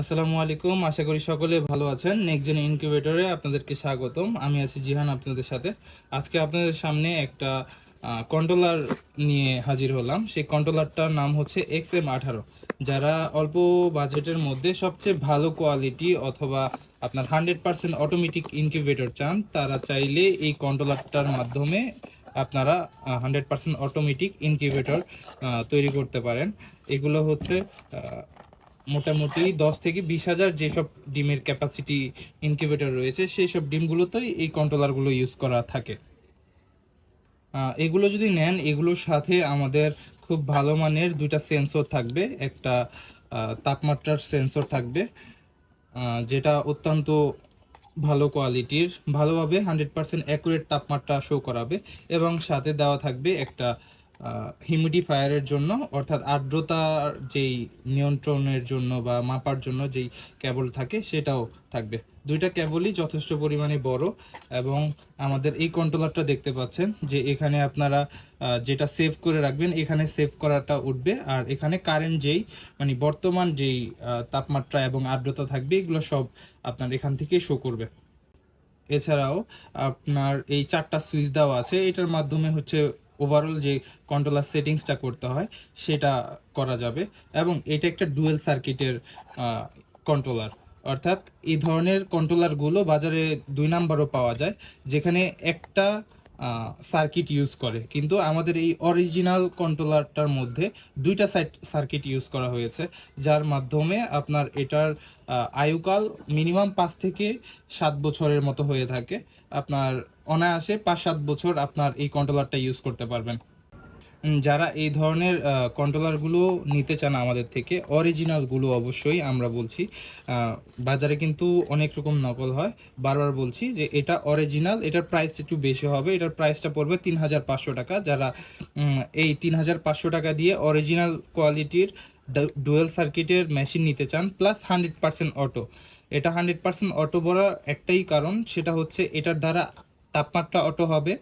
আসসালামু আলাইকুম, আশা করি সকলে ভালো আছেন। নেক্সট জেন ইনকিউবেটরে আপনাদেরকে স্বাগতম। আমি আছি জিহান আপনাদের সাথে। আজকে আপনাদের সামনে একটা কন্ট্রোলার নিয়ে হাজির হলাম। সেই কন্ট্রোলারটার নাম হচ্ছে এক্স এম আঠারো। যারা অল্প বাজেটের মধ্যে সবচেয়ে ভালো কোয়ালিটি অথবা আপনার হান্ড্রেড পার্সেন্ট অটোমেটিক ইনকিউবেটর চান, তারা চাইলে এই কন্ট্রোলারটার মাধ্যমে আপনারা হান্ড্রেড পার্সেন্ট অটোমেটিক ইনকিউবেটর তৈরি করতে পারেন। এগুলো হচ্ছে মোটামুটি দশ থেকে বিশ হাজার যেসব ডিমের ক্যাপাসিটি ইনকিউবেটর রয়েছে সেই সব ডিমগুলোতেই এই কন্ট্রোলারগুলো ইউজ করা থাকে। এগুলো যদি নেন, এগুলোর সাথে আমাদের খুব ভালো মানের দুইটা সেন্সর থাকবে, একটা তাপমাত্রার সেন্সর থাকবে যেটা অত্যন্ত ভালো কোয়ালিটির ভালোভাবে হান্ড্রেড পার্সেন্ট অ্যাকুরেট তাপমাত্রা শো করাবে, এবং সাথে দেওয়া থাকবে একটা হিউমিডিফায়ারের জন্য, অর্থাৎ আর্দ্রতার যেই নিয়ন্ত্রণের জন্য বা মাপার জন্য যেই কেবল থাকে, সেটাও থাকবে। দুইটা কেবলই যথেষ্ট পরিমাণে বড় এবং আমাদের এই কন্ট্রোলারটা দেখতে পাচ্ছেন যে এখানে আপনারা যেটা সেভ করে রাখবেন, এখানে সেভ করাটা উঠবে। আর এখানে কারেন্ট যেই মানে বর্তমান যেই তাপমাত্রা এবং আর্দ্রতা থাকবে, এগুলো সব আপনার এখান থেকে শো করবে। এছাড়াও আপনার এই চারটা সুইচ দেওয়া আছে, এটার মাধ্যমে হচ্ছে ওভারঅল যে কন্ট্রোলার সেটিংসটা করতে হয়, সেটা করা যাবে। এবং এটা একটা ডুয়েল সার্কিটের কন্ট্রোলার অর্থাৎ এই ধরনের কন্ট্রোলারগুলো বাজারে দুই নাম্বারও পাওয়া যায়। যেখানে একটা সার্কিট ইউজ করে। কিন্তু আমাদের এই অরিজিনাল কন্ট্রোলারটার মধ্যে দুইটা সার্কিট ইউজ করা হয়েছে, যার মাধ্যমে আপনার এটার আয়ুকাল মিনিমাম পাঁচ থেকে সাত বছরের মতো হয়ে থাকে। আপনার অনায়াসে পাঁচ সাত বছর আপনার এই কন্ট্রোলারটা ইউজ করতে পারবেন। যারা এই ধরনের কন্ট্রোলারগুলো নিতে চান আমাদের থেকে অরিজিনালগুলো অবশ্যই আমরা বলছি। বাজারে কিন্তু অনেক রকম নকল হয়। বারবার বলছি যে এটা অরিজিনাল এটার প্রাইস একটু বেশি হবে। এটার প্রাইসটা পড়বে তিন হাজার পাঁচশো টাকা। যারা এই তিন হাজার পাঁচশো টাকা দিয়ে অরিজিনাল কোয়ালিটির ডুয়েল সার্কিটের মেশিন নিতে চান প্লাস হান্ড্রেড পার্সেন্ট অটো এটা হান্ড্রেড পার্সেন্ট অটো বলার একটাই কারণ, সেটা হচ্ছে এটার দ্বারা তাপমাত্রা অটো হবে।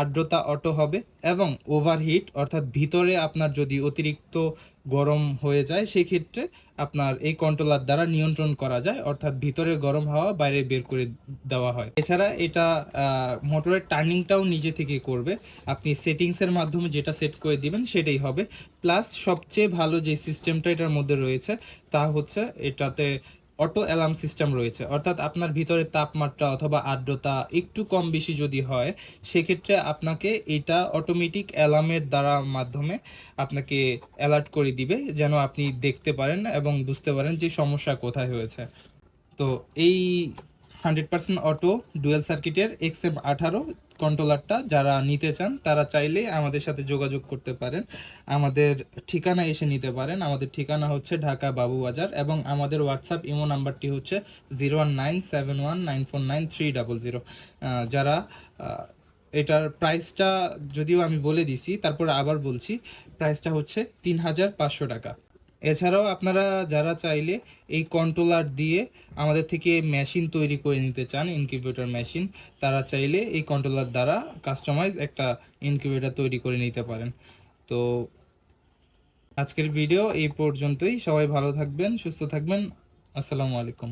আর্দ্রতা অটো হবে এবং ওভারহিট অর্থাৎ ভিতরে আপনার যদি অতিরিক্ত গরম হয়ে যায়, সেক্ষেত্রে আপনার এই কন্ট্রোলার দ্বারা নিয়ন্ত্রণ করা যায়, অর্থাৎ ভিতরে গরম হাওয়া বাইরে বের করে দেওয়া হয়। এছাড়া এটা মোটরের টার্নিংটাও নিজে থেকে করবে। আপনি সেটিংসের মাধ্যমে যেটা সেট করে দিবেন, সেটাই হবে। প্লাস সবচেয়ে ভালো যে সিস্টেমটা এটার মধ্যে রয়েছে, তা হচ্ছে এটাতে অটো অ্যালার্ম সিস্টেম রয়েছে। অর্থাৎ আপনার ভিতরে তাপমাত্রা অথবা আর্দ্রতা একটু কম বেশি যদি হয়, সেক্ষেত্রে আপনাকে এটা অটোমেটিক অ্যালার্মের দ্বারা মাধ্যমে আপনাকে অ্যালার্ট করে দিবে, যেন আপনি দেখতে পারেন এবং বুঝতে পারেন যে সমস্যা কোথায় হয়েছে। তো এই হান্ড্রেড পার্সেন্ট অটো, ডুয়েল সার্কিটের এক্স এম আঠারো কন্ট্রোলারটা যারা নিতে চান, তারা চাইলে আমাদের সাথে যোগাযোগ করতে পারেন। আমাদের ঠিকানা এসে নিতে পারেন। আমাদের ঠিকানা হচ্ছে ঢাকা বাবুবাজার এবং আমাদের হোয়াটসঅ্যাপ ইমো নাম্বারটি হচ্ছে zero one nine seven one nine four nine three double zero. যারা এটার প্রাইসটা যদিও আমি বলে দিছি, তারপর আবার বলছি, প্রাইসটা হচ্ছে তিন হাজার পাঁচশো টাকা। এছাড়াও আপনারা যারা চাইলে এই কন্ট্রোলার দিয়ে আমাদের থেকে মেশিন তৈরি করে নিতে চান ইনকিউবেটর মেশিন তারা চাইলে এই কন্ট্রোলার দ্বারা কাস্টমাইজ একটা ইনকিউবেটর তৈরি করে নিতে পারেন। তো আজকের ভিডিও এই পর্যন্তই। সবাই ভালো থাকবেন, সুস্থ থাকবেন। আসসালামু আলাইকুম।